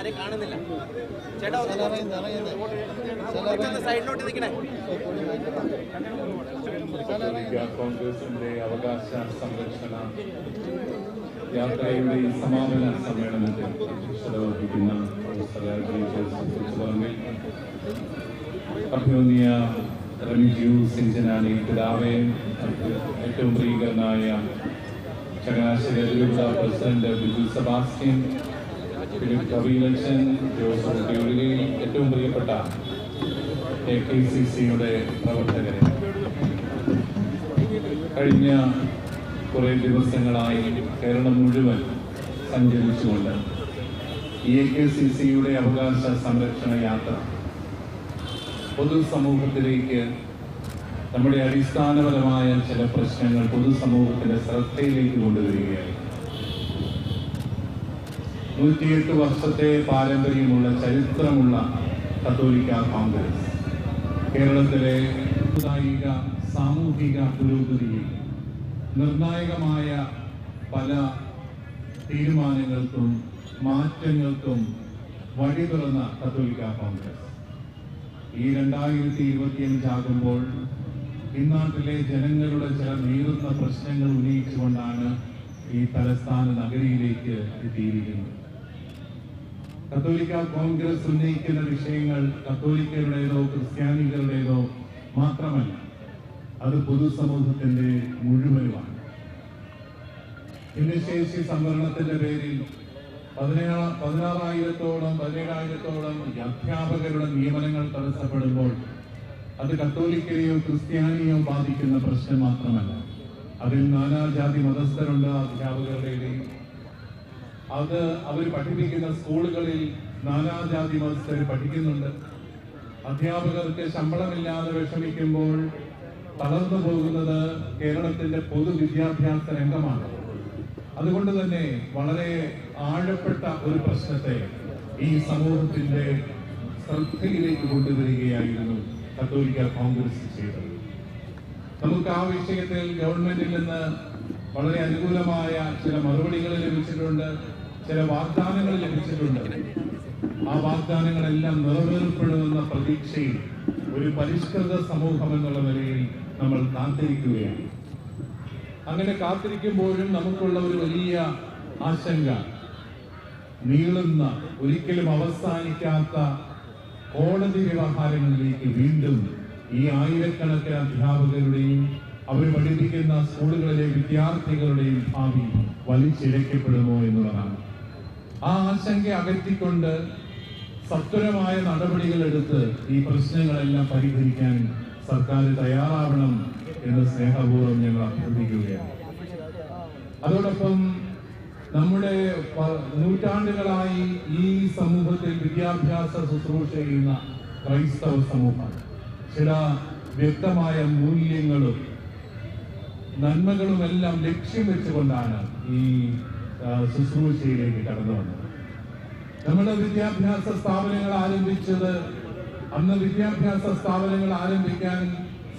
ആരെയും കാണുന്നില്ല. ചേട്ടാ ഒന്ന് സൈഡിലോട്ട് നിൽക്കണേ. കോൺഗ്രസിന്റെ അവകാശ സംരക്ഷണ യാത്രയുടെ ഈ സമാപന സമ്മേളനത്തിൽ അധ്യക്ഷത വഹിക്കുന്ന അഭ്യോന്നിയ റമിജു സിഞ്ചനാനി പിതാവേ ഏറ്റവും പ്രിയകരനായ ചങ്ങനാശ്ശേരി പ്രസിഡന്റ് ബിജു സെബാസ്റ്റ്യൻ കവിലക്ഷൻ ജോസഫ് ഒഴികെ ഏറ്റവും പ്രിയപ്പെട്ട എ കെ സി സിയുടെ പ്രവർത്തകരെ. കഴിഞ്ഞ കുറേ ദിവസങ്ങളായി കേരളം മുഴുവൻ സഞ്ചരിച്ചുകൊണ്ട് എ കെ സി സിയുടെ അവകാശ സംരക്ഷണ യാത്ര പൊതുസമൂഹത്തിലേക്ക് നമ്മുടെ അടിസ്ഥാനപരമായ ചില പ്രശ്നങ്ങൾ പൊതുസമൂഹത്തിന്റെ ശ്രദ്ധയിലേക്ക് കൊണ്ടുവരികയായി നൂറ്റിയെട്ട് വർഷത്തെ പാരമ്പര്യമുള്ള ചരിത്രമുള്ള കത്തോലിക്ക കോൺഗ്രസ്. കേരളത്തിലെ സാമുദായിക സാമൂഹിക പുരോഗതിയിൽ നിർണായകമായ പല തീരുമാനങ്ങൾക്കും മാറ്റങ്ങൾക്കും വഴി തുറന്ന കത്തോലിക്ക കോൺഗ്രസ്. ഈ രണ്ടായിരത്തി ഇരുപത്തിയഞ്ചാകുമ്പോൾ ഇന്നാട്ടിലെ ജനങ്ങളുടെ ചില നേരുന്ന പ്രശ്നങ്ങൾ ഉന്നയിച്ചുകൊണ്ടാണ് ഈ തലസ്ഥാന നഗരിയിലേക്ക് എത്തിയിരിക്കുന്നത്. കത്തോലിക്ക കോൺഗ്രസ് ഉന്നയിക്കുന്ന വിഷയങ്ങൾ കത്തോലിക്കരുടേതോ ക്രിസ്ത്യാനികളുടേതോ മാത്രമല്ല അത് പൊതുസമൂഹത്തിന്റെ മുഴുവനുമാണ്. ഭിന്നശേഷി സംവരണത്തിന്റെ പേരിൽ പതിനേഴ് പതിനാറായിരത്തോളം പതിനേഴായിരത്തോളം അധ്യാപകരുടെ നിയമനങ്ങൾ തടസ്സപ്പെടുമ്പോൾ അത് കത്തോലിക്കരെയോ ക്രിസ്ത്യാനിയോ ബാധിക്കുന്ന പ്രശ്നം മാത്രമല്ല. അതിൽ നാനാജാതി മതസ്ഥരുണ്ട് അധ്യാപകരുടെ ഇടയിൽ. അത് അവർ പഠിപ്പിക്കുന്ന സ്കൂളുകളിൽ നാനാജാതി മതസ്ഥർ പഠിക്കുന്നുണ്ട്. അധ്യാപകർക്ക് ശമ്പളമില്ലാതെ വിഷമിക്കുമ്പോൾ തളർന്നു പോകുന്നത് കേരളത്തിന്റെ പൊതുവിദ്യാഭ്യാസ രംഗമാണ്. അതുകൊണ്ട് തന്നെ വളരെ ആഴപ്പെട്ട ഒരു പ്രശ്നത്തെ ഈ സമൂഹത്തിന്റെ ശ്രദ്ധയിലേക്ക് കൊണ്ടുവരികയായിരുന്നു കത്തോലിക്ക കോൺഗ്രസ് ചെയ്തത്. നമുക്ക് ആ വിഷയത്തിൽ ഗവൺമെന്റിൽ നിന്ന് വളരെ അനുകൂലമായ ചില മറുപടികൾ ലഭിച്ചിട്ടുണ്ട്. ചില വാഗ്ദാനങ്ങൾ ലഭിച്ചിട്ടുണ്ട്. ആ വാഗ്ദാനങ്ങളെല്ലാം നിറവേറപ്പെടുമെന്ന പ്രതീക്ഷയിൽ ഒരു പരിഷ്കൃത സമൂഹം എന്നുള്ള നിലയിൽ നമ്മൾ കാത്തിരിക്കുകയാണ്. അങ്ങനെ കാത്തിരിക്കുമ്പോഴും നമുക്കുള്ള ഒരു വലിയ ആശങ്ക നീളുന്ന ഒരിക്കലും അവസാനിക്കാത്ത കോടതി വ്യവഹാരങ്ങളിലേക്ക് വീണ്ടും ഈ ആയിരക്കണക്കിന് അധ്യാപകരുടെയും അവർ പഠിപ്പിക്കുന്ന സ്കൂളുകളിലെ വിദ്യാർത്ഥികളുടെയും ഭാവി വലിച്ചിഴക്കപ്പെടുമോ എന്നുള്ളതാണ്. ആ ആശങ്ക അകറ്റിക്കൊണ്ട് സത്വരമായ നടപടികൾ എടുത്ത് ഈ പ്രശ്നങ്ങളെല്ലാം പരിഹരിക്കാൻ സർക്കാർ തയ്യാറാവണം എന്ന് സ്നേഹപൂർവം ഞങ്ങൾ അഭ്യർത്ഥിക്കുകയാണ്. അതോടൊപ്പം നമ്മുടെ നൂറ്റാണ്ടുകളായി ഈ സമൂഹത്തിൽ വിദ്യാഭ്യാസ ശുശ്രൂഷ ചെയ്യുന്ന ക്രൈസ്തവ സമൂഹം ചില വ്യക്തമായ മൂല്യങ്ങളും നന്മകളുമെല്ലാം ലക്ഷ്യം വെച്ചുകൊണ്ടാണ് ഈ ശുശ്രൂഷയിലേക്ക് കടന്നു വന്നത് നമ്മുടെ വിദ്യാഭ്യാസ സ്ഥാപനങ്ങൾ ആരംഭിച്ചത് അന്ന് വിദ്യാഭ്യാസ സ്ഥാപനങ്ങൾ ആരംഭിക്കാൻ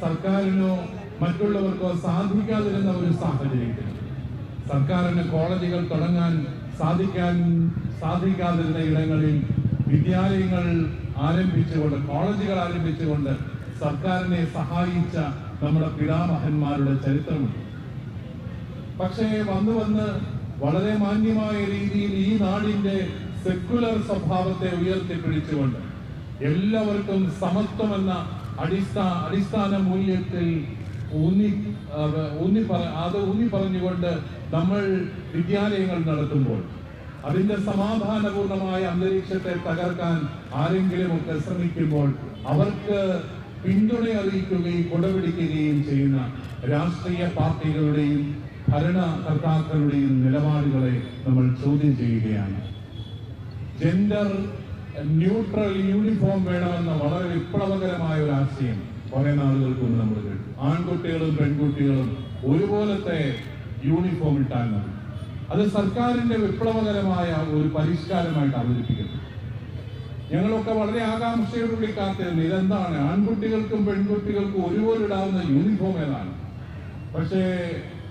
സർക്കാരിനോ മറ്റുള്ളവർക്കോ സാധിക്കാതിരുന്ന ഒരു സാഹചര്യത്തിൽ സർക്കാരിന് കോളേജുകൾ തുടങ്ങാൻ സാധിക്കാൻ സാധിക്കാതിരുന്ന ഇടങ്ങളിൽ വിദ്യാലയങ്ങൾ ആരംഭിച്ചുകൊണ്ട് കോളേജുകൾ ആരംഭിച്ചുകൊണ്ട് സർക്കാരിനെ സഹായിച്ച നമ്മുടെ പിതാമഹന്മാരുടെ ചരിത്രമുണ്ട്. പക്ഷേ വന്നു വന്ന് വളരെ മാന്യമായ രീതിയിൽ ഈ നാടിന്റെ സെക്യുലർ സ്വഭാവത്തെ ഉയർത്തിപ്പിടിച്ചുകൊണ്ട് എല്ലാവർക്കും സമത്വം എന്ന അടിസ്ഥാന അടിസ്ഥാന മൂല്യത്തിൽ ഊന്നി ഊന്നി അത് ഊന്നി പറഞ്ഞുകൊണ്ട് നമ്മൾ വിദ്യാലയങ്ങൾ നടത്തുമ്പോൾ അതിന്റെ സമാധാനപൂർണമായ അന്തരീക്ഷത്തെ തകർക്കാൻ ആരെങ്കിലും ഒക്കെ ശ്രമിക്കുമ്പോൾ അവർക്ക് പിന്തുണ അറിയിക്കുകയും കൊടപിടിക്കുകയും ചെയ്യുന്ന രാഷ്ട്രീയ പാർട്ടികളുടെയും ഭരണകർത്താക്കളുടെയും നിലപാടുകളെ നമ്മൾ ചോദ്യം ചെയ്യുകയാണ്. ജെൻഡർ ന്യൂട്രൽ യൂണിഫോം വേണമെന്ന വളരെ വിപ്ലവകരമായ ഒരു ആശയം കുറെ നാളുകൾക്ക് മുമ്പ് നമ്മൾ കേട്ടു. ആൺകുട്ടികളും പെൺകുട്ടികളും ഒരുപോലത്തെ യൂണിഫോം ഇട്ടാൽ മതി. അത് സർക്കാരിന്റെ വിപ്ലവകരമായ ഒരു പരിഷ്കാരമായിട്ട് അവതരിപ്പിക്കുന്നു ഞങ്ങളൊക്കെ വളരെ ആകാംക്ഷയോടുകൂടി കാത്തിരുന്നു. ഇതെന്താണ്? ആൺകുട്ടികൾക്കും പെൺകുട്ടികൾക്കും ഒരുപോലെ ഇടാവുന്ന യൂണിഫോം ഏതാണ്? പക്ഷേ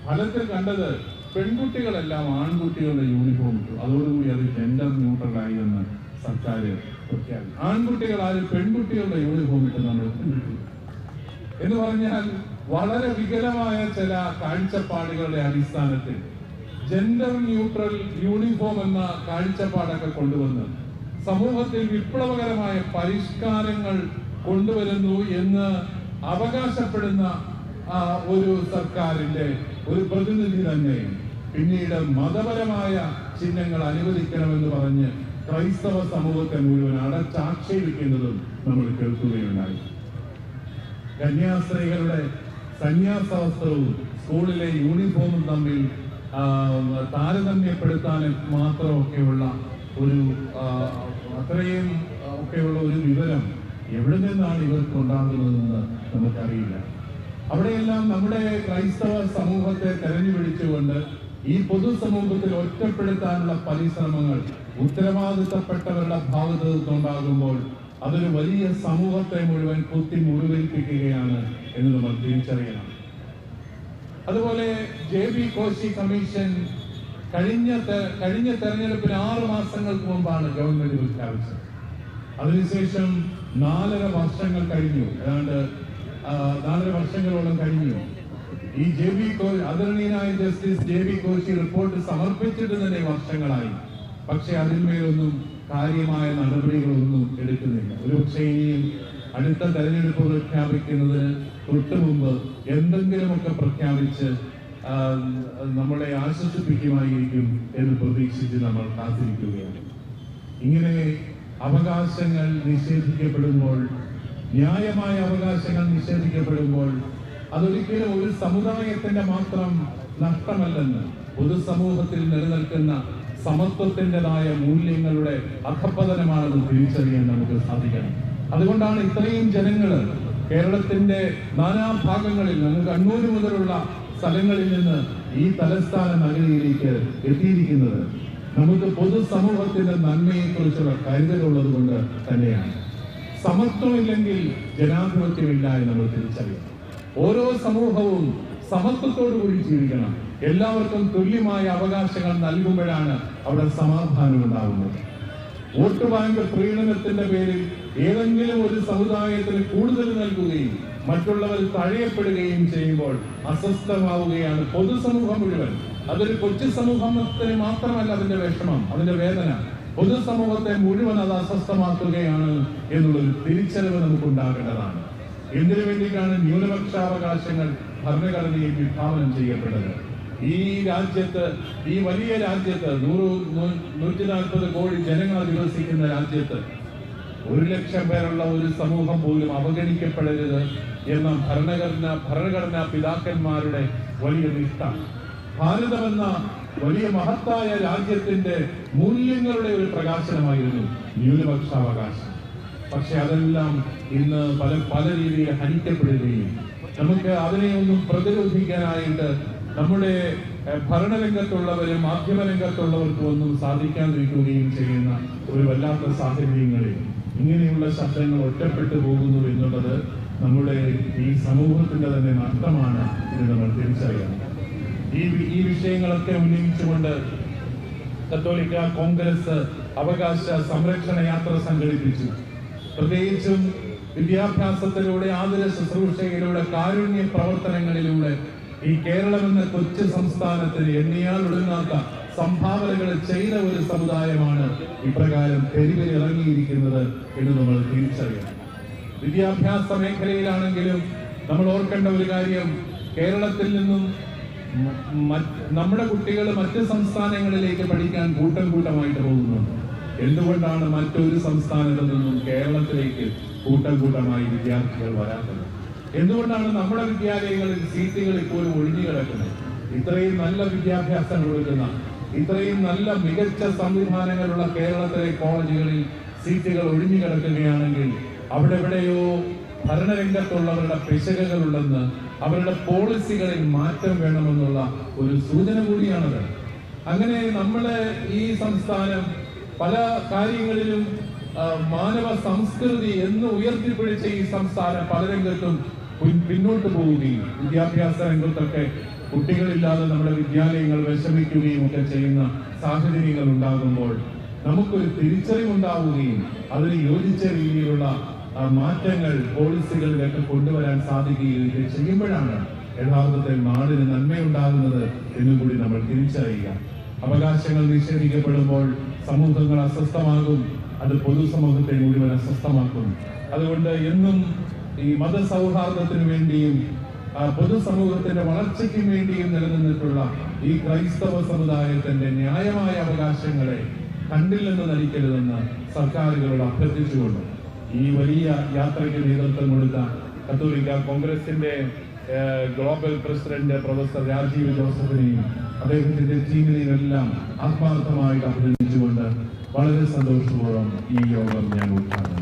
ഫലത്തിൽ കണ്ടത് പെൺകുട്ടികളെല്ലാം ആൺകുട്ടികളുടെ യൂണിഫോം ഇട്ടു. അതോടുകൂടി അത് ജെൻഡർ ന്യൂട്രലായി എന്ന് സർക്കാർ ആൺകുട്ടികൾ ആരും പെൺകുട്ടികളുടെ യൂണിഫോം ഇട്ട് നമ്മൾ എന്ന് പറഞ്ഞാൽ വളരെ വികലമായ ചില കാഴ്ചപ്പാടുകളുടെ അടിസ്ഥാനത്തിൽ ജെൻഡർ ന്യൂട്രൽ യൂണിഫോം എന്ന കാഴ്ചപ്പാടൊക്കെ കൊണ്ടുവന്ന് സമൂഹത്തിൽ വിപ്ലവകരമായ പരിഷ്കാരങ്ങൾ കൊണ്ടുവരുന്നു എന്ന് അവകാശപ്പെടുന്ന ഒരു സർക്കാരിന്റെ ഒരു പ്രതിനിധി തന്നെ പിന്നീട് മതപരമായ ചിഹ്നങ്ങൾ അനുവദിക്കണമെന്ന് പറഞ്ഞ് ക്രൈസ്തവ സമൂഹത്തെ മുഴുവൻ അടച്ചാക്ഷേപിക്കുന്നതും നമ്മൾ കേൾക്കുകയുണ്ടായി. കന്യാസ്ത്രീകളുടെ സന്യാസവസ്ത്രവും സ്കൂളിലെ യൂണിഫോമും തമ്മിൽ താരതമ്യപ്പെടുത്താൻ മാത്രമൊക്കെയുള്ള ഒരു അത്രയും ഒക്കെയുള്ള ഒരു വിവരം എവിടെ നിന്നാണ് ഇവർക്ക് ഉണ്ടാകുന്നതെന്ന് നമുക്കറിയില്ല. അവിടെയെല്ലാം നമ്മുടെ ക്രൈസ്തവ സമൂഹത്തെ തെരഞ്ഞു പിടിച്ചുകൊണ്ട് ഈ പൊതുസമൂഹത്തിൽ ഒറ്റപ്പെടുത്താനുള്ള പരിശ്രമങ്ങൾ ഉത്തരവാദിത്തപ്പെട്ടവരുടെ ഭാഗത്ത് നിന്നുണ്ടാകുമ്പോൾ അതൊരു വലിയ സമൂഹത്തെ മുഴുവൻ കുത്തി മുറിവേൽപ്പിക്കുകയാണ് എന്ന് നമ്മൾ തിരിച്ചറിയണം. അതുപോലെ ജെ ബി കോശി കമ്മീഷൻ കഴിഞ്ഞ കഴിഞ്ഞ തെരഞ്ഞെടുപ്പിന് ആറ് മാസങ്ങൾക്ക് മുമ്പാണ് ഗവൺമെന്റ് പ്രഖ്യാപിച്ചത്. അതിനുശേഷം നാലര വർഷങ്ങൾ കഴിഞ്ഞു. ഏതാണ്ട് നാലര വർഷങ്ങളോളം കഴിഞ്ഞു. ഈ ജെ ബി ആദരണീയനായ justice J B Koshy report സമർപ്പിച്ചിട്ട് തന്നെ വർഷങ്ങളായി. പക്ഷെ അതിന്മേലൊന്നും കാര്യമായ നടപടികളൊന്നും എടുക്കുന്നില്ല. ഒരു പക്ഷേ ഇനിയും അടുത്ത തെരഞ്ഞെടുപ്പ് പ്രഖ്യാപിക്കുന്നതിന് തൊട്ടു മുമ്പ് എന്തെങ്കിലുമൊക്കെ പ്രഖ്യാപിച്ച് നമ്മളെ ആശ്വസിപ്പിക്കുമായിരിക്കും എന്ന് പ്രതീക്ഷിച്ച് നമ്മൾ കാത്തിരിക്കുകയാണ്. ഇങ്ങനെ അവകാശങ്ങൾ നിഷേധിക്കപ്പെടുമ്പോൾ ന്യായമായ അവകാശങ്ങൾ നിഷേധിക്കപ്പെടുമ്പോൾ അതൊരിക്കലും ഒരു സമുദായത്തിന്റെ മാത്രം നഷ്ടമല്ലെന്ന് പൊതുസമൂഹത്തിൽ നിലനിൽക്കുന്ന സമത്വത്തിന്റെതായ മൂല്യങ്ങളുടെ അധപ്പതനമാണെന്ന് തിരിച്ചറിയാൻ നമുക്ക് സാധിക്കണം. അതുകൊണ്ടാണ് ഇത്രയും ജനങ്ങൾ കേരളത്തിന്റെ നാനാഭാഗങ്ങളിൽ നിന്ന് കണ്ണൂർ മുതലുള്ള സ്ഥലങ്ങളിൽ നിന്ന് ഈ തലസ്ഥാന നഗരിയിലേക്ക് എത്തിയിരിക്കുന്നത് നമുക്ക് പൊതുസമൂഹത്തിന്റെ നന്മയെക്കുറിച്ചുള്ള കരുതലുള്ളത് കൊണ്ട് തന്നെയാണ്. സമത്വമില്ലെങ്കിൽ ജനാധിപത്യമില്ല എന്ന് നമ്മൾ തിരിച്ചറിയാം ഓരോ സമൂഹവും സമത്വത്തോടു കൂടി ജീവിക്കണം. എല്ലാവർക്കും തുല്യമായ അവകാശങ്ങൾ നൽകുമ്പോഴാണ് അവിടെ സമാധാനം ഉണ്ടാകുന്നത് വോട്ട് ബാങ്ക് പ്രീണനത്തിന്റെ പേരിൽ ഏതെങ്കിലും ഒരു സമുദായത്തിന് കൂടുതൽ നൽകുകയും മറ്റുള്ളവർ തഴയപ്പെടുകയും ചെയ്യുമ്പോൾ അസ്വസ്ഥമാവുകയാണ് പൊതുസമൂഹം മുഴുവൻ. അതൊരു കൊച്ചു സമൂഹത്തിന് മാത്രമല്ല അതിന്റെ വിഷമം അതിന്റെ വേദന. പൊതുസമൂഹത്തെ മുഴുവൻ അത് അസ്വസ്ഥമാക്കുകയാണ് എന്നുള്ളൊരു തിരിച്ചറിവ് നമുക്കുണ്ടാകേണ്ടതാണ്. എന്തിനു വേണ്ടിയിട്ടാണ് ന്യൂനപക്ഷാവകാശങ്ങൾ ഭരണഘടനയിൽ വിഭാവനം ചെയ്യപ്പെട്ടത്? ഈ രാജ്യത്ത് ഈ വലിയ രാജ്യത്ത് നൂറ് നൂറ്റി നാൽപ്പത് കോടി ജനങ്ങൾ അധിവസിക്കുന്ന രാജ്യത്ത് ഒരു ലക്ഷം പേരുള്ള ഒരു സമൂഹം പോലും അവഗണിക്കപ്പെടരുത് എന്ന ഭരണഘടന ഭരണഘടനാ പിതാക്കന്മാരുടെ വലിയ നിഷ്ഠ ഭാരതമെന്ന വലിയ മഹത്തായ രാജ്യത്തിന്റെ മൂല്യങ്ങളുടെ ഒരു പ്രകാശനമായിരുന്നു ന്യൂനപക്ഷാവകാശം. പക്ഷെ അതെല്ലാം ഇന്ന് പല പല രീതിയിൽ ഹനിക്കപ്പെടുകയും നമുക്ക് അതിനെ അതിനെയൊന്നും പ്രതിരോധിക്കാനായിട്ട് നമ്മുടെ ഭരണരംഗത്തുള്ളവരും മാധ്യമരംഗത്തുള്ളവർക്കും ഒന്നും സാധിക്കാതിരിക്കുകയും ചെയ്യുന്ന ഒരു വല്ലാത്ത സാഹചര്യങ്ങളിൽ ഇങ്ങനെയുള്ള ശബ്ദങ്ങൾ ഒറ്റപ്പെട്ടു പോകുന്നു എന്നുള്ളത് നമ്മുടെ ഈ സമൂഹത്തിന്റെ തന്നെ നഷ്ടമാണ് എന്ന് നമ്മൾ തിരിച്ചറിയണം. ഈ ഈ വിഷയങ്ങളൊക്കെ ഉന്നയിച്ചുകൊണ്ട് കത്തോലിക്ക കോൺഗ്രസ് അവകാശ സംരക്ഷണ യാത്ര സംഘടിപ്പിച്ചു. പ്രത്യേകിച്ചും വിദ്യാഭ്യാസത്തിലൂടെ ആതുര ശുശ്രൂഷയിലൂടെ കാരുണ്യ പ്രവർത്തനങ്ങളിലൂടെ ഈ കേരളം എന്ന കൊച്ചു സംസ്ഥാനത്തിന് എണ്ണിയാൽ ഒടുങ്ങാത്ത സംഭാവനകൾ ചെയ്ത ഒരു സമുദായമാണ് ഇപ്രകാരം തെരുവിൽ ഇറങ്ങിയിരിക്കുന്നത് എന്ന് നമ്മൾ തിരിച്ചറിയണം. വിദ്യാഭ്യാസ മേഖലയിലാണെങ്കിലും നമ്മൾ ഓർക്കേണ്ട ഒരു കാര്യം കേരളത്തിൽ നിന്നും നമ്മുടെ കുട്ടികൾ മറ്റ് സംസ്ഥാനങ്ങളിലേക്ക് പഠിക്കാൻ കൂട്ടം കൂട്ടമായിട്ട് പോകുന്നുണ്ട്. എന്തുകൊണ്ടാണ് മറ്റൊരു സംസ്ഥാനത്തിൽ നിന്നും കേരളത്തിലേക്ക് കൂട്ടം കൂട്ടമായി വിദ്യാർത്ഥികൾ വരാത്തത്? എന്തുകൊണ്ടാണ് നമ്മുടെ വിദ്യാലയങ്ങളിൽ സീറ്റുകൾ ഇപ്പോഴും ഒഴിഞ്ഞു കിടക്കുന്നത്? ഇത്രയും നല്ല വിദ്യാഭ്യാസം കൊടുക്കുന്ന ഇത്രയും നല്ല മികച്ച സംവിധാനങ്ങളുള്ള കേരളത്തിലെ കോളേജുകളിൽ സീറ്റുകൾ ഒഴിഞ്ഞു കിടക്കുകയാണെങ്കിൽ അവിടെ എവിടെയോ ഭരണരംഗത്തുള്ളവരുടെ പിശകുകളുണ്ടെന്ന് അവരുടെ പോളിസികളിൽ മാറ്റം വേണമെന്നുള്ള ഒരു സൂചന കൂടിയാണത്. അങ്ങനെ നമ്മളെ ഈ സംസ്ഥാനം പല കാര്യങ്ങളിലും മാനവ സംസ്കൃതി എന്ന് ഉയർത്തിപ്പിടിച്ച ഈ സംസ്ഥാനം പല രംഗത്തും പിന്നോട്ട് പോവുകയും വിദ്യാഭ്യാസ രംഗത്തൊക്കെ കുട്ടികളില്ലാതെ നമ്മുടെ വിദ്യാലയങ്ങൾ വിഷമിക്കുകയും ഒക്കെ ചെയ്യുന്ന സാഹചര്യങ്ങൾ ഉണ്ടാകുമ്പോൾ നമുക്കൊരു തിരിച്ചറിവുണ്ടാവുകയും അതിന് യോജിച്ച രീതിയിലുള്ള മാറ്റങ്ങൾ പോളിസികളിലൊക്കെ കൊണ്ടുവരാൻ സാധിക്കുകയും ചെയ്യുമ്പോഴാണ് യഥാർത്ഥത്തിൽ നാടിന് നന്മയുണ്ടാകുന്നത് എന്നും കൂടി നമ്മൾ തിരിച്ചറിയുക. അവകാശങ്ങൾ നിഷേധിക്കപ്പെടുമ്പോൾ സമൂഹങ്ങൾ അസ്വസ്ഥമാകും അത് പൊതുസമൂഹത്തെ മുഴുവൻ അസ്വസ്ഥമാക്കും. അതുകൊണ്ട് എന്നും ഈ മതസൗഹാർദ്ദത്തിന് വേണ്ടിയും പൊതുസമൂഹത്തിന്റെ വളർച്ചയ്ക്കും വേണ്ടിയും നിലനിന്നിട്ടുള്ള ഈ ക്രൈസ്തവ സമുദായത്തിന്റെ ന്യായമായ അവകാശങ്ങളെ കണ്ടില്ലെന്ന് നടിക്കരുതെന്ന് സർക്കാരുകളോട് അഭ്യർത്ഥിച്ചുകൊണ്ട് ഈ വലിയ യാത്രയ്ക്ക് നേതൃത്വം കൊടുത്ത കത്തോലിക്ക കോൺഗ്രസിന്റെ ഗ്ലോബൽ പ്രസിഡന്റ് പ്രൊഫസർ രാജീവ് ജോസഫിനെയും അദ്ദേഹത്തിന്റെ ടീമിനെയും എല്ലാം ആത്മാർത്ഥമായിട്ട് അഭിനന്ദിച്ചുകൊണ്ട് വളരെ സന്തോഷപൂർവം ഈ യോഗം ഞാൻ ഉദ്ഘാടനം